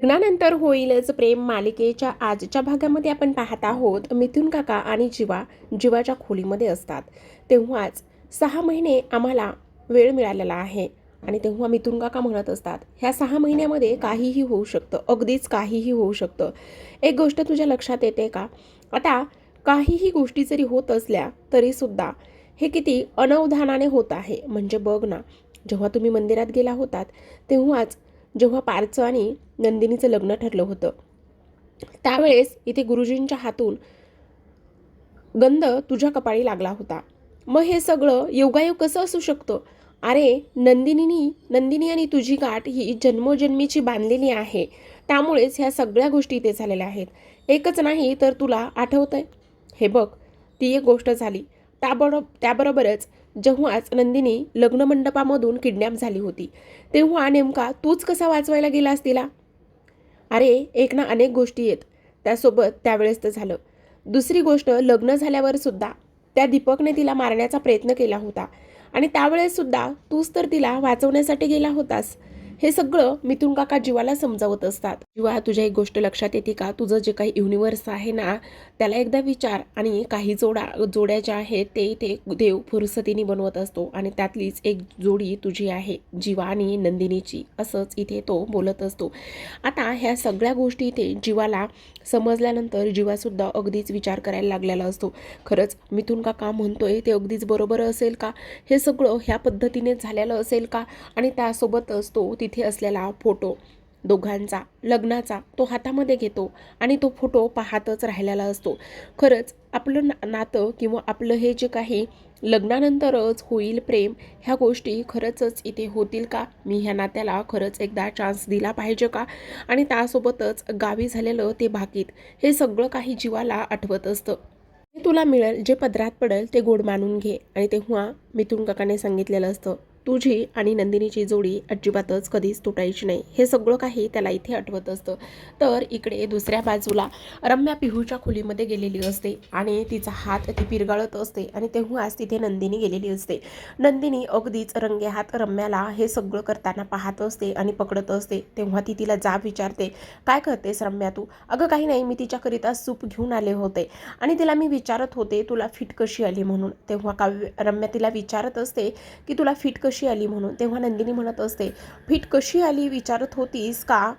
लग्नानंतर होईलच प्रेम मालिकेच्या आजच्या भागामध्ये आपण पाहत आहोत मिथुन काका आणि जीवा जीवाच्या खोलीमध्ये असतात. तेव्हाच सहा महिने आम्हाला वेळ मिळालेला आहे आणि तेव्हा मिथुन काका म्हणत असतात ह्या सहा महिन्यामध्ये काहीही होऊ शकतं अगदीच काहीही होऊ शकतं. एक गोष्ट तुझ्या लक्षात येते का? आता काहीही गोष्टी जरी होत असल्या तरीसुद्धा हे किती अनवधानाने होत आहे म्हणजे बघ ना. जेव्हा तुम्ही मंदिरात गेला होतात तेव्हाच जेव्हा पारचं आणि नंदिनीचं लग्न ठरलं होतं. त्यावेळेस इथे गुरुजींच्या हातून गंध तुझ्या कपाळी लागला होता. मग हे सगळं योगायोग कसं असू शकतं? अरे नंदिनीनी नंदिनी आणि तुझी गाठ ही जन्मोजन्मीची बांधलेली आहे. त्यामुळेच ह्या सगळ्या गोष्टी इथे झालेल्या आहेत. एकच नाही तर तुला आठवतंय? हे बघ ती एक गोष्ट झाली. त्याबरो त्याबरोबरच जेव्हाच नंदिनी लग्नमंडपामधून किडनॅप झाली होती तेव्हा नेमका तूच कसा वाचवायला गेलास तिला अरे एक ना अनेक गोष्टी आहेत. त्यासोबत त्यावेळेस तर झालं. दुसरी गोष्ट लग्न झाल्यावर सुद्धा त्या दीपकने तिला मारण्याचा प्रयत्न केला होता. आणि त्यावेळेससुद्धा तूच तर तिला वाचवण्यासाठी गेला होतास. हे सगळं मिथून काका जीवाला समजावत असतात. जीवा तुझ्या एक गोष्ट लक्षात येते का? तुझं जे काही युनिव्हर्स आहे ना त्याला एकदा विचार आणि काही जोडा जोड्या ज्या आहेत ते ते देव फुरसतीने बनवत असतो आणि त्यातलीच एक जोडी तुझी आहे जीवा आणि नंदिनीची. असंच इथे तो बोलत असतो. आता ह्या सगळ्या गोष्टी इथे जीवाला समजल्यानंतर जीवासुद्धा अगदीच विचार करायला लागलेला असतो. खरंच मिथून काका म्हणतोय ते अगदीच बरोबर असेल का? हे सगळं ह्या पद्धतीने झालेलं असेल का? आणि त्यासोबतच तो तिथे असलेला फोटो दोघांचा लग्नाचा तो हातामध्ये घेतो आणि तो फोटो पाहतच राहिलेला असतो. खरंच आपलं ना नातं किंवा आपलं हे जे काही लग्नानंतरच होईल प्रेम ह्या गोष्टी खरंचच इथे होतील का? मी ह्या नात्याला खरंच एकदा चान्स दिला पाहिजे का? आणि त्यासोबतच गावी झालेलं ते भाकीत हे सगळं काही जीवाला आठवत असतं. तुला मिळेल जे पदरात पडेल ते गोड मानून घे. आणि तेव्हा मिथून काकाने सांगितलेलं असतं तुझी आणि नंदिनीची जोडी अजिबातच कधीच तुटायची नाही. हे सगळं काही त्याला इथे आठवत असतं. तर इकडे दुसऱ्या बाजूला रम्या पिहूच्या खोलीमध्ये गेलेली असते आणि तिचा हात ती पिरगाळत असते आणि तेव्हाच तिथे नंदिनी गेलेली असते. नंदिनी अगदीच रंगे हात रम्याला हे सगळं करताना पाहत असते आणि पकडत असते. तेव्हा ती तिला जाब विचारते काय करतेस रम्या तू? अगं काही नाही मी तिच्याकरिता सूप घेऊन आले होते आणि तिला मी विचारत होते तुला फिट कशी आली म्हणून? तेव्हा काव्य रम्या तिला विचारत असते की तुला फिट कशी कशी आली म्हणून? तेव्हा नंदिनी म्हणत असते फिट कशी आली विचारत होतीस का?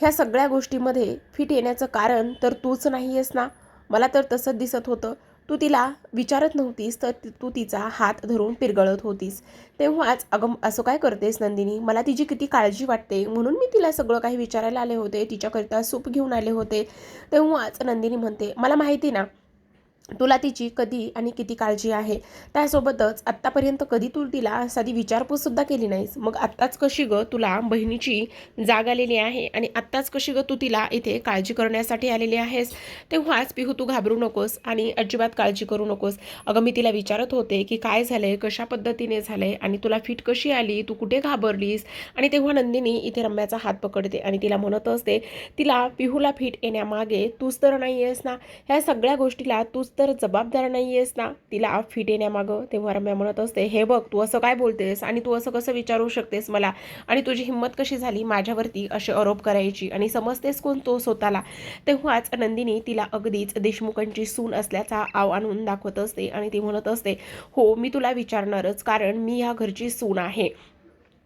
ह्या सगळ्या गोष्टीमध्ये फिट येण्याचं कारण तर तूच नाही आहेस ना? मला तर तसंच दिसत होतं. तू तिला विचारत नव्हतीस तर तू तिचा हात धरून पिरगळत होतीस. तेव्हाच अगं असं काय करतेस नंदिनी? मला तिची किती काळजी वाटते. म्हणून मी तिला सगळं काही विचारायला आले होते. तिच्याकरिता सूप घेऊन आले होते. तेव्हाच नंदिनी म्हणते मला माहिती ना तुला तिची कधी आणि किती काळजी आहे? त्यासोबतच आत्तापर्यंत कधी तू तिला साधी विचारपूससुद्धा केली नाहीस. मग आत्ताच कशी गं तुला बहिणीची जाग आलेली आहे आणि आत्ताच कशी गं तू तिला इथे काळजी करण्यासाठी आलेली आहेस? तेव्हाच पिहू तू घाबरू नकोस आणि अजिबात काळजी करू नकोस. अगं मी तिला विचारत होते की काय झालंय कशा पद्धतीने झालंय आणि तुला फिट कशी आली? तू कुठे घाबरलीस? आणि तेव्हा नंदिनी इथे रम्याचा हात पकडते आणि तिला म्हणत असते तिला पिहूला फिट येण्यामागे तूच तर नाही आहेस ना? ह्या सगळ्या गोष्टीला तूच तर जबाबदार नाही आहेस ना. तिला फिट येण्यामागं तेव्हा रम्या म्हणत असते हे बघ तू असं काय बोलतेस आणि तू असं कसं विचारू शकतेस मला? आणि तुझी हिंमत कशी झाली माझ्यावरती असे आरोप करायची? आणि समजतेस कोण तो स्वतःला? तेव्हाच नंदिनी तिला अगदीच देशमुखांची सून असल्याचा आव आणून दाखवत असते आणि ती म्हणत असते हो मी तुला विचारणारच कारण मी ह्या घरची सून आहे.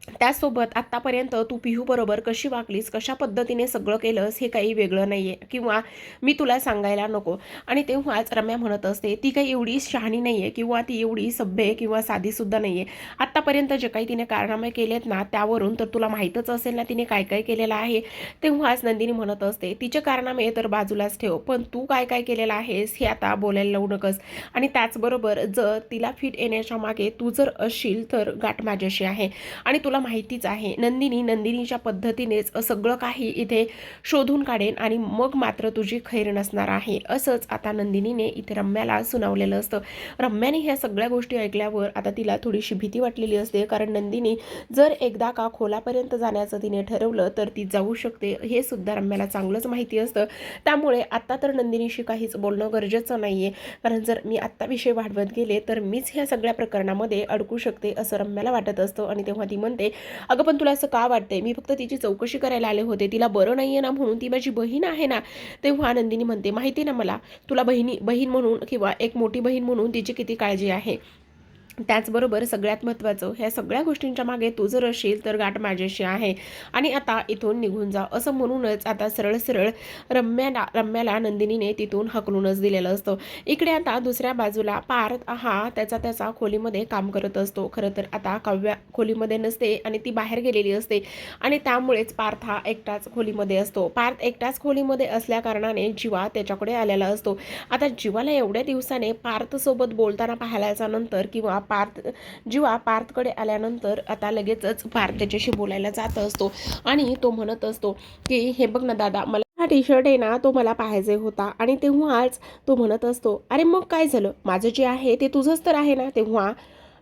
त्यासोबत आत्तापर्यंत तू पिहूबरोबर कशी वागलीस कशा पद्धतीने सगळं केलंस हे काही वेगळं नाही आहे किंवा मी तुला सांगायला नको. आणि तेव्हाच रम्या म्हणत असते ती काही एवढी शहाणी नाही आहे किंवा ती एवढी सभ्य किंवा साधीसुद्धा नाही आहे आत्तापर्यंत जे काही तिने कारनामे केलेत ना त्यावरून तर तुला माहीतच असेल ना तिने काय काय केलेलं आहे. तेव्हाच नंदिनी म्हणत असते तिचे कारनामे तर बाजूलाच ठेव पण तू काय काय केलेलं आहेस हे आता बोलायला लावू नकस. आणि त्याचबरोबर जर तिला फिट येण्याच्या मागे तू जर असशील तर गाठ माझ्याशी आहे. आणि तुला तुला माहितीच आहे नंदिनी नंदिनीच्या पद्धतीनेच सगळं काही इथे शोधून काढेन आणि मग मात्र तुझी खैर नसणार आहे. असंच आता नंदिनीने इथे रम्याला सुनावलेलं असतं. रम्याने ह्या सगळ्या गोष्टी ऐकल्यावर आता तिला थोडीशी भीती वाटलेली असते कारण नंदिनी जर एकदा का खोलापर्यंत जाण्याचं तिने ठरवलं तर ती जाऊ शकते हे सुद्धा रम्याला चांगलंच माहिती असतं. त्यामुळे आत्ता तर नंदिनीशी काहीच बोलणं गरजेचं नाही आहे कारण जर मी आत्ता विषय वाढवत गेले तर मीच ह्या सगळ्या प्रकरणामध्ये अडकू शकते असं रम्याला वाटत असतं आणि तेव्हा ती म्हणते म्हणते अगं पण तुला असं का वाटतंय? मी फक्त तिची चौकशी करायला आले होते. तिला बरं नाही आहे ना म्हणून ती माझी बहीण आहे ना. तेव्हा नंदिनी म्हणते माहिती ना मला तुला बहिणी बहीण म्हणून किंवा एक मोठी बहीण म्हणून तिची किती काळजी आहे? त्याचबरोबर सगळ्यात महत्त्वाचं ह्या सगळ्या गोष्टींच्या मागे तू जर असेल तर गाठ माझ्याशी आहे. आणि आता इथून निघून जा. असं म्हणूनच आता सरळ सरळ रम्याला रम्याला नंदिनीने तिथून हकलूनच दिलेलं असतं. इकडे आता दुसऱ्या बाजूला पार्थ हा त्याचा त्याचा खोलीमध्ये काम करत असतो. खरं तर आता काव्या खोलीमध्ये नसते आणि ती बाहेर गेलेली असते. आणि त्यामुळेच पार्थ हा एकटाच खोलीमध्ये असतो. पार्थ एकटाच खोलीमध्ये असल्या कारणाने जीवा त्याच्याकडे आलेला असतो. आता जीवाला एवढ्या दिवसाने पार्थसोबत बोलताना पाहिल्याच्या नंतर किंवा पार्थ जीवा पार्थकडे आल्यानंतर आता लगेचच पार्थ त्याच्याशी बोलायला जात असतो आणि तो म्हणत असतो की हे बघ ना दादा मला हा टी शर्ट आहे ना तो मला पाहायचा होता. आणि तेव्हाच तो म्हणत असतो अरे मग काय झालं? माझं जे आहे ते तुझंच तर आहे ना? तेव्हा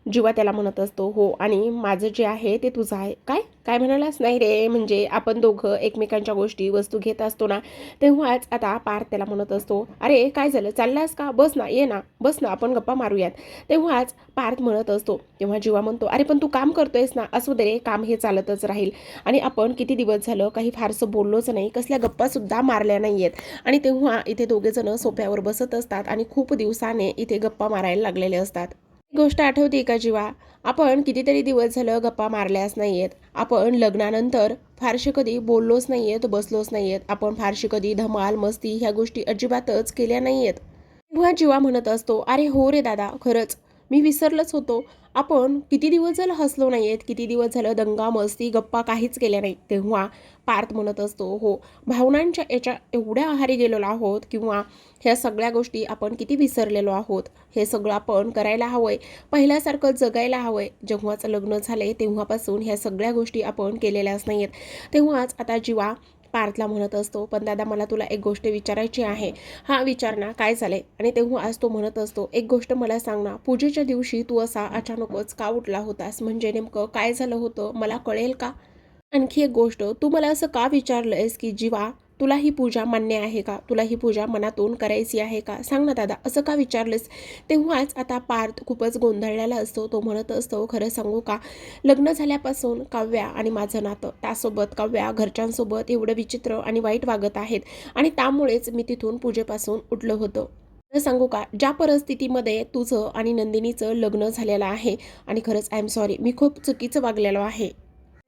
जीवा त्याला म्हणत असतो हो आणि माझं जे आहे ते तुझं आहे. काय? काय म्हणालास? नाही रे म्हणजे आपण दोघं एकमेकांच्या गोष्टी वस्तू घेत असतो ना तेव्हाच आता पार्थ त्याला म्हणत असतो अरे काय झालं? चाललास का? बस ना ये ना बस ना आपण गप्पा मारूयात. तेव्हाच पार्थ म्हणत असतो तेव्हा जीवा म्हणतो अरे पण तू काम करतोयस ना असू दे रे काम हे चालतच राहील. आणि आपण किती दिवस झालं काही फारसं बोललोच नाही कसल्या गप्पासुद्धा मारल्या नाही आहेत आणि तेव्हा इथे दोघेजणं सोफ्यावर बसत असतात आणि खूप दिवसाने इथे गप्पा मारायला लागलेले असतात. गोष्ट आठवते का जीवा? आपण कितीतरी दिवस झालं गप्पा मारल्याच नाही आहेत आपण लग्नानंतर फारसे कधी बोललोच नाही आहेत बसलोच नाही आहेत आपण फारशी कधी धमाल मस्ती ह्या गोष्टी अजिबातच केल्या नाही आहेत तेव्हा जीवा म्हणत असतो अरे हो रे दादा खरंच. मी विसरलंच होतो. आपण किती दिवस झालं हसलो नाही आहेत किती दिवस झालं दंगा मस्ती गप्पा काहीच केल्या नाही तेव्हा पार्थ म्हणत असतो हो भावनांच्या याच्या एवढ्या आहारी गेलेलो आहोत किंवा ह्या सगळ्या गोष्टी आपण किती विसरलेलो आहोत हे सगळं आपण करायला हवंय पहिल्यासारखं जगायला हवंय जेव्हाच लग्न झाले तेव्हापासून ह्या सगळ्या गोष्टी आपण केलेल्याच नाही आहेत तेव्हाच आता जीवा पार्थला म्हणत असतो पण दादा मला तुला एक गोष्ट विचारायची आहे. हा विचार ना काय झालंय? आणि तेव्हा आज तो म्हणत असतो एक गोष्ट मला सांग ना पूजेच्या दिवशी तू असा अचानकच का उठला होतास? म्हणजे नेमकं काय झालं होतं? मला कळेल का? आणखी एक गोष्ट तू मला असं का विचारलंयस की जीवा तुला ही पूजा मान्य आहे का? तुला ही पूजा मनातून करायची आहे का? सांग ना दादा असं का विचारलंस तेव्हाच आता पार्थ खूपच गोंधळलेला असतो तो म्हणत असतो खरं सांगू का? लग्न झाल्यापासून काव्या आणि माझं नातं त्यासोबत काव्या घरच्यांसोबत एवढं विचित्र आणि वाईट वागत आहेत आणि त्यामुळेच मी तिथून पूजेपासून उठलं होतं. सांगू का? ज्या परिस्थितीमध्ये तुझं आणि नंदिनीचं लग्न झालेलं आहे आणि खरंच आय एम सॉरी मी खूप चुकीचं वागलेलो आहे.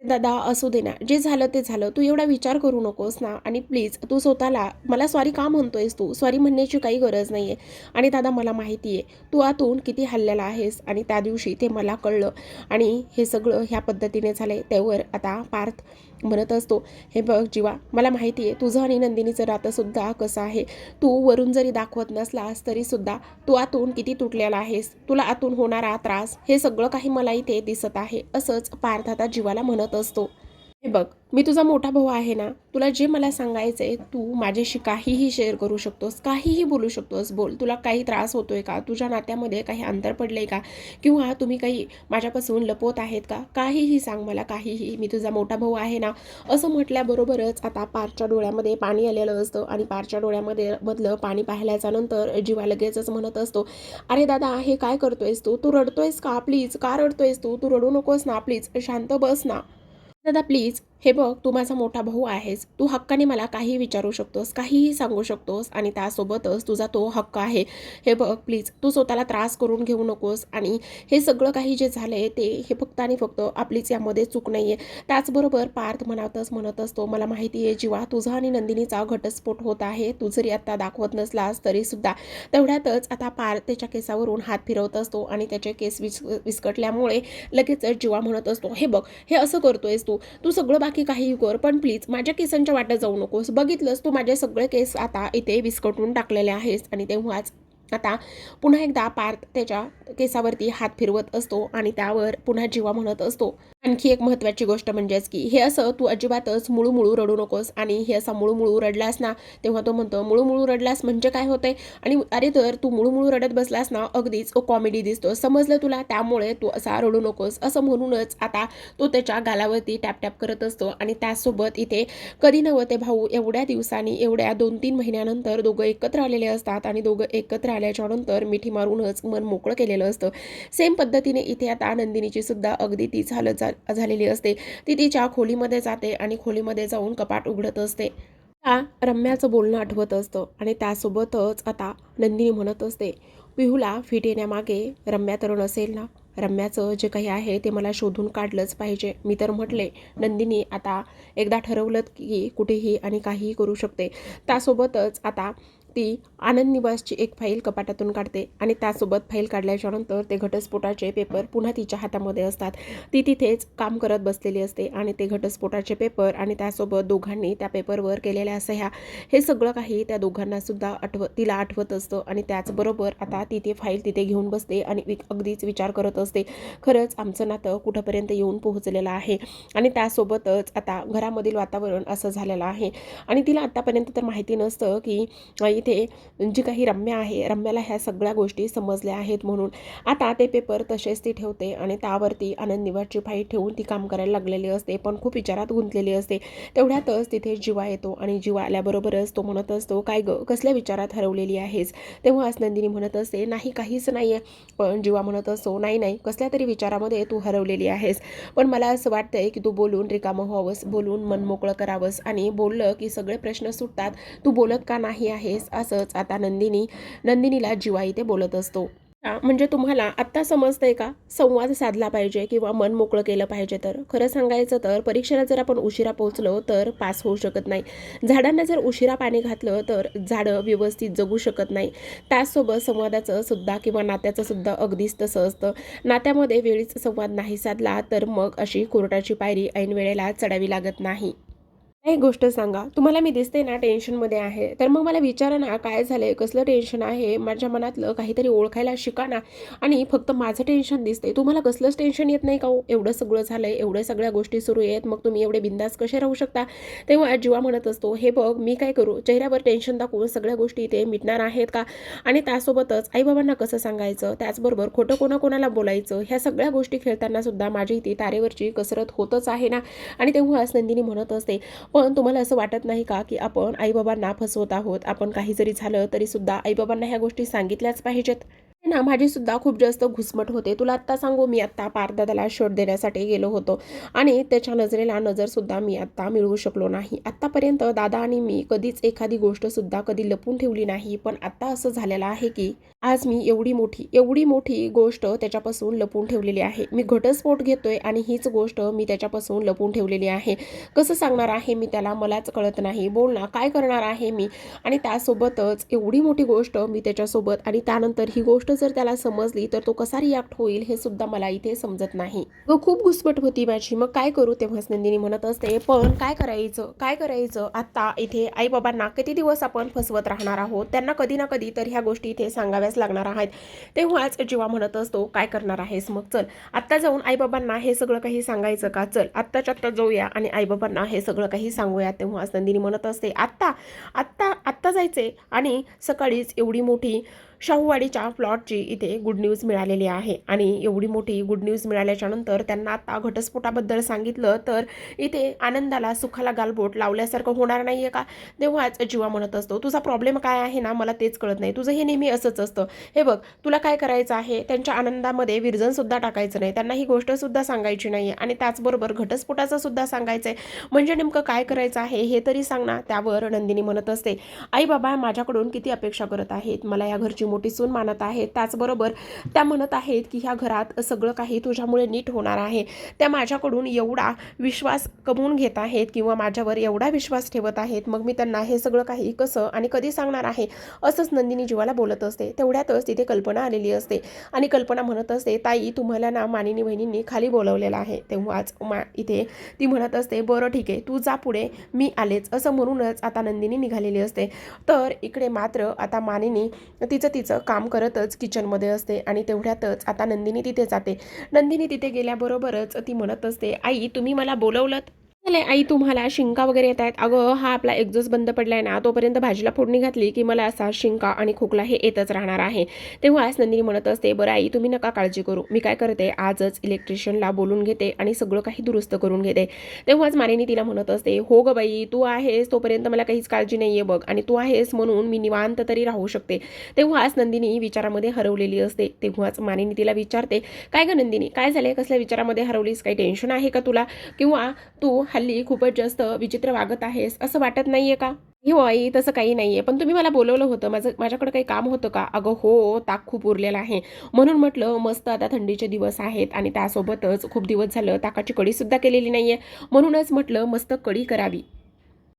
दादा असू दे ना. जे झालं ते झालं. तू एवढा विचार करू नकोस ना. आणि प्लीज तू स्वतःला मला सॉरी का म्हणतोयस तू? सॉरी म्हणण्याची काही गरज नाही आहे आणि दादा मला माहिती आहे तू आतून किती हल्लेला आहेस आणि त्या दिवशी ते मला कळलं. आणि हे सगळं ह्या पद्धतीने झालं त्यावर आता पार्थ म्हणत असतो हे बघ जीवा मला माहिती आहे तुझं आणि नंदिनीचं रातसुद्धा कसं आहे. तू वरून जरी दाखवत नसलास तरीसुद्धा तू आतून किती तुटलेला आहेस? तुला आतून होणारा त्रास हे सगळं काही मला इथे दिसत आहे. असंच पार्थ आता जीवाला म्हणत असतो. हे बघ मी तुझा मोठा भाऊ आहे ना तुला जे मला सांगायचं आहे तू माझ्याशी काहीही शेअर करू शकतोस काहीही बोलू शकतोस बोल. तुला काही त्रास होतोय का? तुझ्या नात्यामध्ये काही अंतर पडलंय का? किंवा तुम्ही काही माझ्यापासून लपवत आहेत का? काहीही सांग मला काहीही. मी तुझा मोठा भाऊ आहे ना असं म्हटल्याबरोबरच आता पारच्या डोळ्यामध्ये पाणी आलेलं असतं आणि पारच्या डोळ्यामध्ये मधलं पाणी पाहिल्याच्या नंतर जीवा लगेचच म्हणत असतो अरे दादा हे काय करतोयस तू? तू रडतोयस का? प्लीज का रडतोयस तू? तू रडू नकोस ना प्लीज. शांत बस ना. दादा प्लीज हे बघ तू माझा मोठा भाऊ आहेस. तू हक्काने मला काही विचारू शकतोस काहीही सांगू शकतोस आणि त्यासोबतच तुझा तो हक्क आहे. हे बघ प्लीज तू स्वतःला त्रास करून घेऊ नकोस आणि हे सगळं काही जे झालं आहे ते हे फक्त आणि फक्त आपलीच यामध्ये चूक नाही आहे त्याचबरोबर पार्थ म्हणतच म्हणत असतो मला माहिती आहे जीवा तुझा आणि नंदिनीचा घटस्फोट होत आहे. तू जरी आत्ता दाखवत नसलास तरीसुद्धा तेवढ्यातच आता पार्थ त्याच्या केसावरून हात फिरवत असतो आणि त्याचे केस विस विस्कटल्यामुळे लगेचच जीवा म्हणत असतो हे बघ हे असं करतोयस तू. तू सगळं बाकी की काही कर पण प्लीज माझ्या केसांच्या वाट्या जाऊ नकोस. बघितलंस तू माझे सगळे केस आता इथे विस्कटून टाकलेले आहेस आणि तेव्हाच आता पुन्हा एकदा पार्थ त्याच्या केसावरती हात फिरवत असतो आणि त्यावर पुन्हा जीवा म्हणत असतो. आणखी एक महत्त्वाची गोष्ट म्हणजेच की हे असं तू अजिबातच मुळूमुळू रडू नकोस आणि हे असं मुळूमुळू रडलास ना तेव्हा तो म्हणतो मुळूमुळू रडलास म्हणजे काय होतंय? आणि अरे तर तू मुळूमुळू रडत बसलास ना अगदीच कॉमेडी दिसतो. समजलं तुला? त्यामुळे तू असा रडू नकोस. असं म्हणूनच आता तो त्याच्या गालावरती टॅप टॅप करत असतो आणि त्यासोबत इथे कधी नव्हते भाऊ एवढ्या दिवसांनी एवढ्या दोन तीन महिन्यानंतर दोघं एकत्र आलेले असतात आणि दोघं एकत्र आले मिळाल्याच्या नंतर मिठी मारूनच मन मोकळं केलेलं असतं. सेम पद्धतीने इथे आता नंदिनीची सुद्धा अगदी तीच हालत झा झालेली असते. ती तिच्या खोलीमध्ये जाते आणि खोलीमध्ये जाऊन कपाट उघडत असते. त्या रम्याचं बोलणं आठवत असतं आणि त्यासोबतच आता नंदिनी म्हणत असते पिहूला फिट येण्यामागे रम्या तर नसेल ना? रम्याचं जे काही आहे ते मला शोधून काढलंच पाहिजे. मी तर म्हटले नंदिनी आता एकदा ठरवलं की कुठेही आणि काहीही करू शकते. त्यासोबतच आता ती आनंद निवासची एक फाईल कपाटातून काढते आणि त्यासोबत फाईल काढल्याच्या नंतर ते घटस्फोटाचे पेपर पुन्हा तिच्या हातामध्ये असतात. ती तिथेच काम करत बसलेली असते आणि ते घटस्फोटाचे पेपर आणि त्यासोबत दोघांनी त्या पेपरवर केलेल्या सह्या हे सगळं काही त्या दोघांना सुद्धा आठव तिला आठवत असतं आणि त्याचबरोबर आता ती ते फाईल तिथे घेऊन बसते आणि अगदीच विचार करत असते. खरंच आमचं नातं कुठंपर्यंत येऊन पोहोचलेलं आहे आणि त्यासोबतच आता घरामधील वातावरण असं झालेलं आहे आणि तिला आत्तापर्यंत तर माहिती नसतं की इथे जी काही रम्या आहे रम्याला ह्या सगळ्या गोष्टी समजल्या आहेत म्हणून. आता ते पेपर तसेच ती ठेवते आणि त्यावरती आनंद निवासची फाईल ठेवून ती काम करायला लागलेली असते पण खूप विचारात गुंतलेली असते. तेवढ्यातच तिथे जीवा येतो आणि जीवा आल्याबरोबरच तो म्हणत असतो काय ग कसल्या विचारात हरवलेली आहेस? तेव्हाच नंदिनी म्हणत असते नाही काहीच नाही आहे पण जीवा म्हणत असतो नाही नाही कसल्या तरी विचारामध्ये तू हरवलेली आहेस. पण मला असं वाटतंय की तू बोलून रिकामं व्हावंस बोलून मन मोकळं करावंस आणि बोललं की सगळे प्रश्न सुटतात तू बोलत का नाही आहेस? असंच आता नंदिनी नंदिनीला जीवा इथे बोलत असतो. म्हणजे तुम्हाला आत्ता समजतंय का? संवाद साधला पाहिजे किंवा मन मोकळं केलं पाहिजे तर? खरं सांगायचं तर परीक्षेला जर आपण उशिरा पोहोचलो तर पास होऊ शकत नाही. झाडांना जर उशिरा पाणी घातलं तर झाडं व्यवस्थित जगू शकत नाही. त्याचसोबत संवादाचं सुद्धा किंवा नात्याचं सुद्धा अगदीच तसं असतं. नात्यामध्ये वेळीच संवाद नाही साधला तर मग अशी कोर्टाची पायरी ऐन वेळेला चढावी लागत नाही. एक गोष्ट सांगा. तुम्हाला मी दिसते ना टेन्शनमध्ये आहे. तर मग मला विचारा ना काय झालंय कसलं टेन्शन आहे? माझ्या मनातलं काहीतरी ओळखायला शिका ना. आणि फक्त माझं टेन्शन दिसते तुम्हाला कसलंच टेन्शन येत नाही का हो? एवढं सगळं झालंय एवढ्या सगळ्या गोष्टी सुरू आहेत. मग तुम्ही एवढे बिंदास कसे राहू शकता? तेव्हा जीवा म्हणत असतो हे बघ मी काय करू? चेहऱ्यावर टेन्शन दाखवून सगळ्या गोष्टी इथे मिटणार आहेत का? आणि त्यासोबतच आईबाबांना कसं सांगायचं? त्याचबरोबर खोटं कोणाकोणाला बोलायचं? ह्या सगळ्या गोष्टी खेळताना सुद्धा माझी इथे तारेवरची कसरत होतच आहे ना? आणि तेव्हाच नंदिनी म्हणत असते पण तुम्हाला असं वाटत नाही का की आपण आईबाबांना फसवत आहोत? आपण काही जरी झालं तरीसुद्धा आईबाबांना ह्या गोष्टी सांगितल्याच पाहिजेत. ना माझी सुद्धा खूप जास्त घुसमट होते. तुला आत्ता सांगू मी आत्ता पारदादाला शोध देण्यासाठी गेलो होतो. आणि त्याच्या नजरेला नजरसुद्धा मी आत्ता मिळवू शकलो नाही. आत्तापर्यंत दादा आणि मी कधीच एखादी गोष्टसुद्धा कधी लपून ठेवली नाही. पण आत्ता असं झालेलं आहे की आज मी एवढी मोठी एवढी मोठी गोष्ट त्याच्यापासून लपून ठेवलेली आहे. मी घटस्फोट घेतोय आणि हीच गोष्ट मी त्याच्यापासून लपून ठेवलेली आहे. कसं सांगणार आहे मी त्याला? मलाच कळत नाही. बोल ना काय करणार आहे मी? आणि त्यासोबतच एवढी मोठी गोष्ट मी त्याच्यासोबत आणि त्यानंतर ही गोष्ट जर त्याला समजली तर तो कसा रिॲक्ट होईल हे सुद्धा मला इथे समजत नाही. व खूप घुसपट होती माझी. मग काय करू तेव्हाच नंदिनी म्हणत असते पण काय करायचं? काय करायचं? आत्ता इथे आई बाबांना किती दिवस आपण फसवत राहणार आहोत? त्यांना कधी ना कधी तर ह्या गोष्टी इथे सांगाव्याच लागणार आहेत. तेव्हाच जीवा म्हणत असतो काय करणार आहेस मग? चल आत्ता जाऊन आईबाबांना हे सगळं काही सांगायचं का? चल आत्ताच्या आत्ता जाऊया आणि आईबाबांना हे सगळं काही सांगूया. तेव्हाच नंदिनी म्हणत असते आत्ता आत्ता आत्ता जायचे आणि सकाळीच एवढी मोठी शाहूवाडीच्या प्लॉटची इथे गुड न्यूज मिळालेली आहे. आणि एवढी मोठी गुड न्यूज मिळाल्याच्या नंतर त्यांना आता घटस्फोटाबद्दल सांगितलं तर इथे आनंदाला सुखाला गालबोट लावल्यासारखं होणार नाही आहे का? तेव्हाच जीवा म्हणत असतो तुझा प्रॉब्लेम काय आहे ना? मला तेच कळत नाही. तुझं हे नेहमी असंच असतं. हे बघ तुला काय करायचं आहे? त्यांच्या आनंदामध्ये विरजनसुद्धा टाकायचं नाही. त्यांना ही गोष्टसुद्धा सांगायची नाही आहे आणि त्याचबरोबर घटस्फोटाचं सुद्धा सांगायचं आहे म्हणजे नेमकं काय करायचं आहे हे तरी सांग ना त्यावर नंदिनी म्हणत असते. आई बाबा माझ्याकडून किती अपेक्षा करत आहेत? मला या घरची मोठी सून मानत आहेत त्याचबरोबर त्या म्हणत आहेत की ह्या घरात सगळं काही तुझ्यामुळे नीट होणार आहे. त्या माझ्याकडून एवढा विश्वास कमवून घेत आहेत किंवा माझ्यावर एवढा विश्वास ठेवत आहेत. मग मी त्यांना हे सगळं काही कसं आणि कधी सांगणार आहे? असंच नंदिनी जीवाला बोलत असते. तेवढ्यातच तिथे कल्पना आलेली असते आणि कल्पना म्हणत असते ताई तुम्हाला ना मानिनी बहिणींनी खाली बोलवलेलं आहे. तेव्हाच मा इथे ती म्हणत असते बरं ठीक आहे. तू जा पुढे. मी आलेच. असं म्हणूनच आता नंदिनी निघालेली असते. तर इकडे मात्र आता मानिनी तिचं तिचं काम करतच किचनमध्ये असते आणि तेवढ्यातच आता नंदिनी तिथे जाते. नंदिनी तिथे गेल्याबरोबरच ती म्हणत असते आई तुम्ही मला बोलवलं झाले आई तुम्हाला शिंका वगैरे येत आहेत? अगं हा आपला एक्झॉस्ट बंद पडलाय ना तोपर्यंत भाजीला फोडणी घातली की मला असा शिंका आणि खोकला हे येतच राहणार आहे. तेव्हाच नंदिनी म्हणत असते बरं आई तुम्ही नका काळजी करू. मी काय करते आजच इलेक्ट्रिशियनला बोलून घेते आणि सगळं काही दुरुस्त करून घेते. तेव्हाच मानेनी तिला म्हणत असते हो ग बाई तू आहेस तोपर्यंत मला काहीच काळजी नाही आहे बघ आणि तू आहेस म्हणून मी निवांत तरी राहू शकते. तेव्हाच नंदिनी विचारामध्ये हरवलेली असते. तेव्हाच मानेनी तिला विचारते काय ग नंदिनी काय झाले कसल्या विचारामध्ये हरवलीस? काही टेन्शन आहे का तुला? किंवा तू हल्ली खूपच जास्त विचित्र वागत आहेस असं वाटत नाहीये का? हो आई तसं काही नाही आहे पण तुम्ही मला बोलवलं होतं माझं माझ्याकडे काही काम होतं का? अगं हो ताक खूप उरलेला आहे. म्हणून म्हटलं मस्त आता थंडीचे दिवस आहेत आणि त्यासोबतच खूप दिवस झालं ताकाची कढीसुद्धा केलेली नाही आहे म्हणूनच म्हटलं मस्त कढी करावी.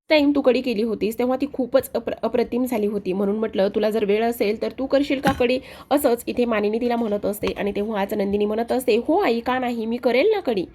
टाईम तू कडी केली होतीस तेव्हा ती खूपच अप्र अप्रतिम झाली होती. म्हणून म्हटलं तुला जर वेळ असेल तर तू करशील का कढी असंच इथे मानिनी तिला म्हणत असते आणि तेव्हा आज नंदिनी म्हणत असते हो आई का नाही? मी करेल ना कढी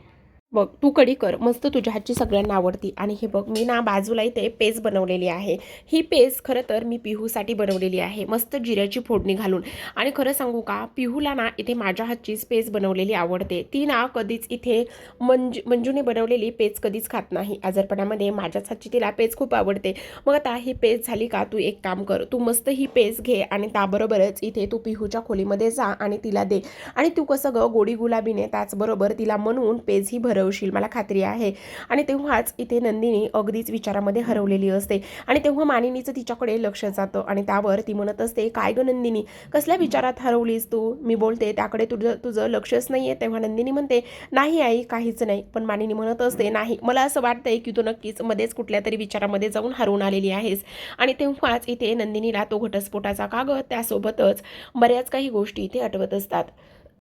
बघ तू कढी कर. मस्त तुझ्या हातची सगळ्यांना आवडती. आणि हे बघ मी ना बाजूला इथे पेज बनवलेली आहे. ही पेज खरं तर मी पिहूसाठी बनवलेली आहे. मस्त जिऱ्याची फोडणी घालून. आणि खरं सांगू का पिहूला ना इथे माझ्या हातचीच पेज बनवलेली आवडते. ती ना कधीच इथे मंज मंजूने बनवलेली पेज कधीच खात नाही. आजारपणामध्ये माझ्याच हातची तिला पेज खूप आवडते. मग आता ही पेज झाली का तू एक काम कर. तू मस्त ही पेज घे आणि त्याबरोबरच इथे तू पिहूच्या खोलीमध्ये जा आणि तिला दे. आणि तू कसं ग गोडी गुलाबीने त्याचबरोबर तिला म्हणून पेज ही हरवशील मला खात्री आहे. आणि तेव्हाच इथे नंदिनी अगदीच विचारामध्ये हरवलेली असते. आणि तेव्हा मानिनीचं तिच्याकडे लक्ष जातं आणि त्यावर ती म्हणत असते काय गं नंदिनी कसल्या विचारात हरवलीस तू? मी बोलते त्याकडे तुझं तुझं लक्षच नाही आहे तेव्हा नंदिनी म्हणते नाही आई काहीच नाही. पण मानिनी म्हणत असते नाही मला असं वाटतंय की तू नक्कीच मध्येच कुठल्या तरी विचारामध्ये जाऊन हरवून आलेली आहेस. आणि तेव्हाच इथे नंदिनीला तो घटस्फोटाचा कागद त्यासोबतच बऱ्याच काही गोष्टी इथे आठवत असतात.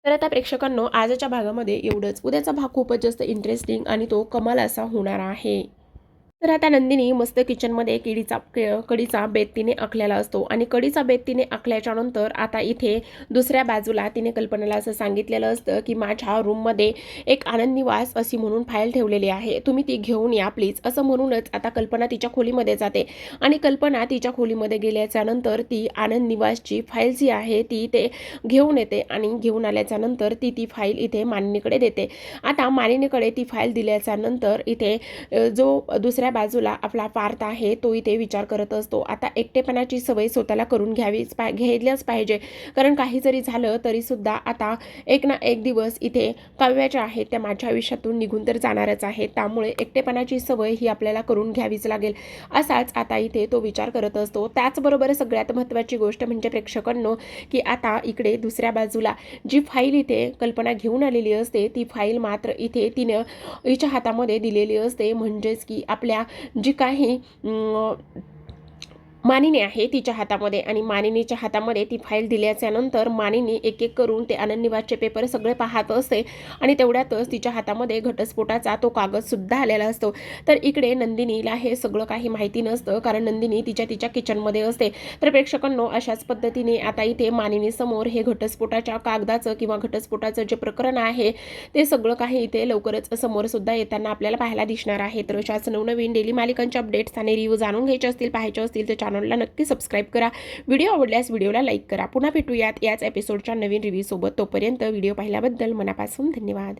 तर आता प्रेक्षकांनो आजच्या भागामध्ये एवढंच. उद्याचा भाग खूपच जास्त इंटरेस्टिंग आणि तो कमाल असा होणार आहे. तर आता नंदिनी मस्त किचनमध्ये किडीचा कडीचा कढीचा बेत तिने आखलेला असतो. आणि कडीचा बेत तिने आखल्याच्या नंतर आता इथे दुसऱ्या बाजूला तिने कल्पनाला असं सांगितलेलं असतं की माझ्या रूममध्ये एक आनंद निवास अशी म्हणून फाईल ठेवलेली आहे. तुम्ही ती घेऊन या प्लीज असं म्हणूनच आता कल्पना तिच्या खोलीमध्ये जाते. आणि कल्पना तिच्या खोलीमध्ये गेल्याच्यानंतर ती आनंद निवासची फाईल जी आहे ती ते घेऊन येते. आणि घेऊन आल्याच्यानंतर ती ती फाईल इथे मानिनीकडे देते. आता मानिनीकडे ती फाईल दिल्याच्या नंतर इथे जो दुसऱ्या बाजूला आपला पार्थ आहे तो इथे विचार करत असतो. आता एकटेपणाची सवय स्वतःला करून घ्यावीच पा घ्यायलाच पाहिजे. कारण काही जरी झालं तरीसुद्धा आता एक ना एक दिवस इथे काव्याच्या आहेत त्या माझ्या आयुष्यातून निघून तर जाणारच आहे त्यामुळे एकटेपणाची सवय ही आपल्याला करून घ्यावीच लागेल. असाच आता इथे तो विचार करत असतो. त्याचबरोबर सगळ्यात महत्त्वाची गोष्ट म्हणजे प्रेक्षकांनो की आता इकडे दुसऱ्या बाजूला जी फाईल इथे कल्पना घेऊन आलेली असते ती फाईल मात्र इथे तिनं हिच्या हातामध्ये दिलेली असते. म्हणजेच की आपल्या जी काही मानिनी आहे तिच्या हातामध्ये आणि मानिनीच्या हातामध्ये ती फाईल दिल्याच्यानंतर मानिनी एक एक करून ते अनन्यवादचे पेपर सगळे पाहत असते आणि तेवढ्यातच तिच्या हातामध्ये घटस्फोटाचा तो कागदसुद्धा आलेला असतो. तर इकडे नंदिनीला हे सगळं काही माहिती नसतं कारण नंदिनी तिच्या तिच्या किचनमध्ये असते. तर प्रेक्षकांनो अशाच पद्धतीने आता इथे मानिनीसमोर हे घटस्फोटाच्या कागदाचं किंवा घटस्फोटाचं जे प्रकरण आहे ते सगळं काही इथे लवकरच समोर सुद्धा येताना आपल्याला पाहायला दिसणार आहे. तर अशाच नवनवीन डेली मालिकांच्या अपडेट्स आणि रिव्ह्यू जाणून घ्यायचे असतील पाहायचे असतील तर चॅनलला नक्की सबस्क्राईब करा. व्हिडिओ आवडल्यास व्हिडिओला लाईक करा. पुन्हा भेटूयात याच एपिसोडच्या नवीन रिव्ह्यूसोबत तोपर्यंत व्हिडिओ पाहिल्याबद्दल मनापासून धन्यवाद.